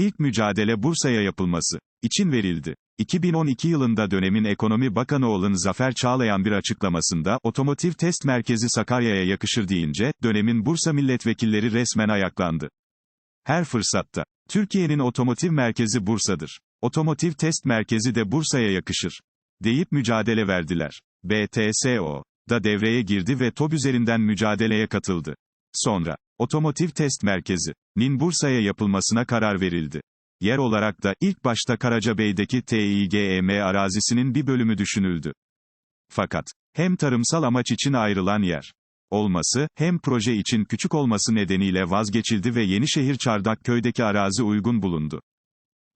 İlk mücadele Bursa'ya yapılması için verildi. 2012 yılında dönemin Ekonomi Bakanı olan Zafer Çağlayan bir açıklamasında, otomotiv test merkezi Sakarya'ya yakışır deyince, dönemin Bursa milletvekilleri resmen ayaklandı. Her fırsatta, Türkiye'nin otomotiv merkezi Bursa'dır. Otomotiv test merkezi de Bursa'ya yakışır. Deyip mücadele verdiler. BTSO da devreye girdi ve TOB üzerinden mücadeleye katıldı. Sonra, Otomotiv Test Merkezi, nin Bursa'ya yapılmasına karar verildi. Yer olarak da, ilk başta Karacabey'deki TİGEM arazisinin bir bölümü düşünüldü. Fakat, hem tarımsal amaç için ayrılan yer olması, hem proje için küçük olması nedeniyle vazgeçildi ve Yenişehir Çardakköy'deki arazi uygun bulundu.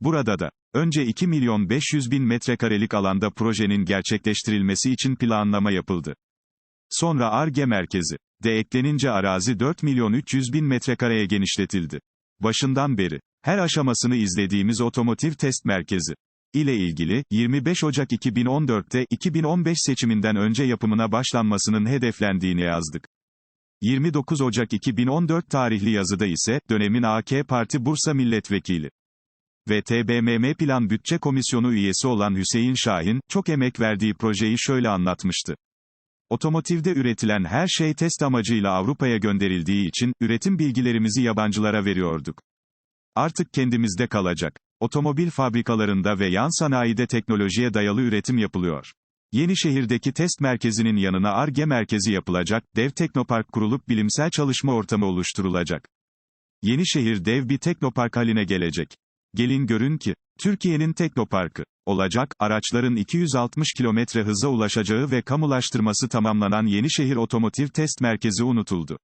Burada da, önce 2 milyon 500 bin metrekarelik alanda projenin gerçekleştirilmesi için planlama yapıldı. Sonra ARGE merkezi de eklenince arazi 4 milyon 300 bin metrekareye genişletildi. Başından beri, her aşamasını izlediğimiz otomotiv test merkezi ile ilgili, 25 Ocak 2014'te 2015 seçiminden önce yapımına başlanmasının hedeflendiğini yazdık. 29 Ocak 2014 tarihli yazıda ise, dönemin AK Parti Bursa Milletvekili ve TBMM Plan Bütçe Komisyonu üyesi olan Hüseyin Şahin, çok emek verdiği projeyi şöyle anlatmıştı. Otomotivde üretilen her şey test amacıyla Avrupa'ya gönderildiği için, üretim bilgilerimizi yabancılara veriyorduk. Artık kendimizde kalacak. Otomobil fabrikalarında ve yan sanayide teknolojiye dayalı üretim yapılıyor. Yenişehir'deki test merkezinin yanına ARGE merkezi yapılacak, dev teknopark kurulup bilimsel çalışma ortamı oluşturulacak. Yenişehir dev bir teknopark haline gelecek. Gelin görün ki, Türkiye'nin teknoparkı olacak, araçların 260 kilometre hıza ulaşacağı ve kamulaştırması tamamlanan Yenişehir Otomotiv Test Merkezi unutuldu.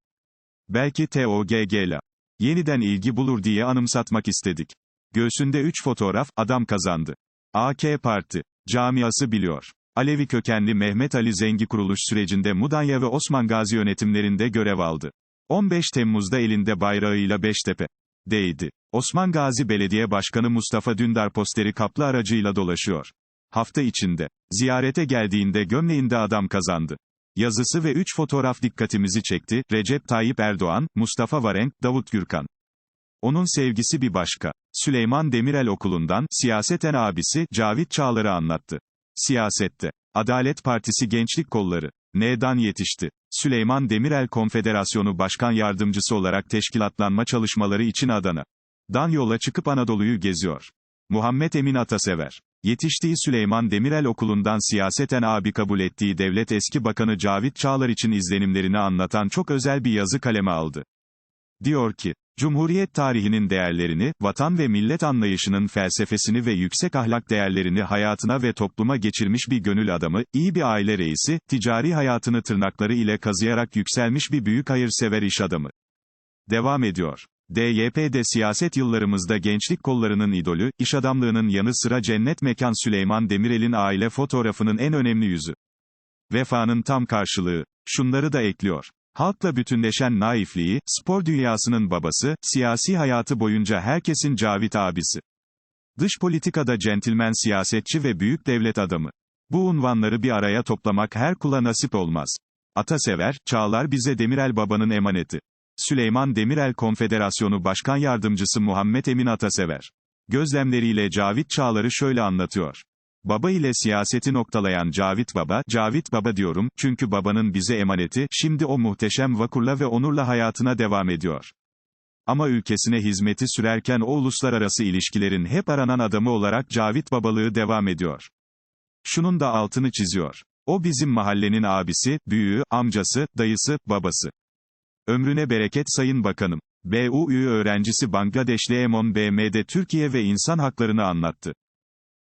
Belki TOGG'la yeniden ilgi bulur diye anımsatmak istedik. Göğsünde 3 fotoğraf, adam kazandı. AK Parti camiası biliyor. Alevi kökenli Mehmet Ali Zengi kuruluş sürecinde Mudanya ve Osman Gazi yönetimlerinde görev aldı. 15 Temmuz'da elinde bayrağıyla Beştepe değdi. Osman Gazi Belediye Başkanı Mustafa Dündar posteri kaplı aracıyla dolaşıyor. Hafta içinde, ziyarete geldiğinde gömleğinde adam kazandı. Yazısı ve 3 fotoğraf dikkatimizi çekti, Recep Tayyip Erdoğan, Mustafa Varenk, Davut Gürkan. Onun sevgisi bir başka. Süleyman Demirel Okulu'ndan, siyaseten abisi, Cavit Çağlar'ı anlattı. Siyasette. Adalet Partisi Gençlik Kolları. N'dan yetişti. Süleyman Demirel Konfederasyonu Başkan Yardımcısı olarak teşkilatlanma çalışmaları için Adana. Dan yola çıkıp Anadolu'yu geziyor. Muhammed Emin Atasever. Yetiştiği Süleyman Demirel Okulu'ndan siyaseten abi kabul ettiği devlet eski bakanı Cavit Çağlar için izlenimlerini anlatan çok özel bir yazı kaleme aldı. Diyor ki, Cumhuriyet tarihinin değerlerini, vatan ve millet anlayışının felsefesini ve yüksek ahlak değerlerini hayatına ve topluma geçirmiş bir gönül adamı, iyi bir aile reisi, ticari hayatını tırnakları ile kazıyarak yükselmiş bir büyük hayırsever iş adamı. Devam ediyor. DYP'de siyaset yıllarımızda gençlik kollarının idolü, iş adamlığının yanı sıra cennet mekan Süleyman Demirel'in aile fotoğrafının en önemli yüzü. Vefanın tam karşılığı. Şunları da ekliyor. Halkla bütünleşen naifliği, spor dünyasının babası, siyasi hayatı boyunca herkesin Cavit abisi. Dış politikada centilmen siyasetçi ve büyük devlet adamı. Bu unvanları bir araya toplamak her kula nasip olmaz. Atasever, Çağlar bize Demirel babanın emaneti. Süleyman Demirel Konfederasyonu Başkan Yardımcısı Muhammed Emin Atasever. Gözlemleriyle Cavit Çağlar'ı şöyle anlatıyor. Baba ile siyaseti noktalayan Cavit Baba, Cavit Baba diyorum, çünkü babanın bize emaneti, şimdi o muhteşem vakurla ve onurla hayatına devam ediyor. Ama ülkesine hizmeti sürerken o uluslararası ilişkilerin hep aranan adamı olarak Cavit babalığı devam ediyor. Şunun da altını çiziyor. O bizim mahallenin abisi, büyüğü, amcası, dayısı, babası. Ömrüne bereket Sayın Bakanım. BUÜ öğrencisi Bangladeşli Emon BM'de Türkiye ve insan haklarını anlattı.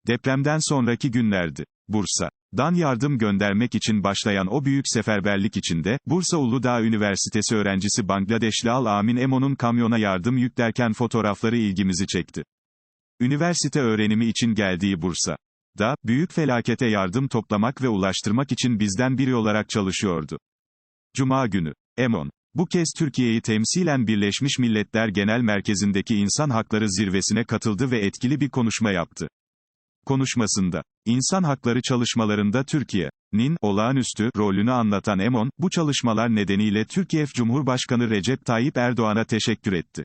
Depremden sonraki günlerdi. Bursa. Dan yardım göndermek için başlayan o büyük seferberlik içinde, Bursa Uludağ Üniversitesi öğrencisi Bangladeşli Al Amin Emo'nun kamyona yardım yüklerken fotoğrafları ilgimizi çekti. Üniversite öğrenimi için geldiği Bursa da, büyük felakete yardım toplamak ve ulaştırmak için bizden biri olarak çalışıyordu. Cuma günü. Emon. Bu kez Türkiye'yi temsilen Birleşmiş Milletler Genel Merkezi'ndeki İnsan Hakları Zirvesi'ne katıldı ve etkili bir konuşma yaptı. Konuşmasında, insan hakları çalışmalarında Türkiye'nin olağanüstü rolünü anlatan Emon, bu çalışmalar nedeniyle Türkiye Cumhurbaşkanı Recep Tayyip Erdoğan'a teşekkür etti.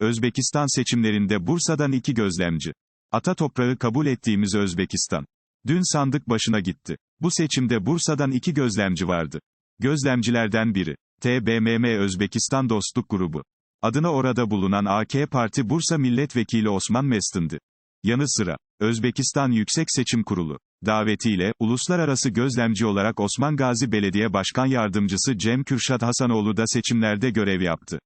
Özbekistan seçimlerinde Bursa'dan iki gözlemci. Ata toprağı kabul ettiğimiz Özbekistan. Dün sandık başına gitti. Bu seçimde Bursa'dan iki gözlemci vardı. Gözlemcilerden biri. TBMM Özbekistan Dostluk Grubu. Adına orada bulunan AK Parti Bursa Milletvekili Osman Mestin'di. Yanı sıra, Özbekistan Yüksek Seçim Kurulu davetiyle, uluslararası gözlemci olarak Osman Gazi Belediye Başkan Yardımcısı Cem Kürşat Hasanoğlu da seçimlerde görev yaptı.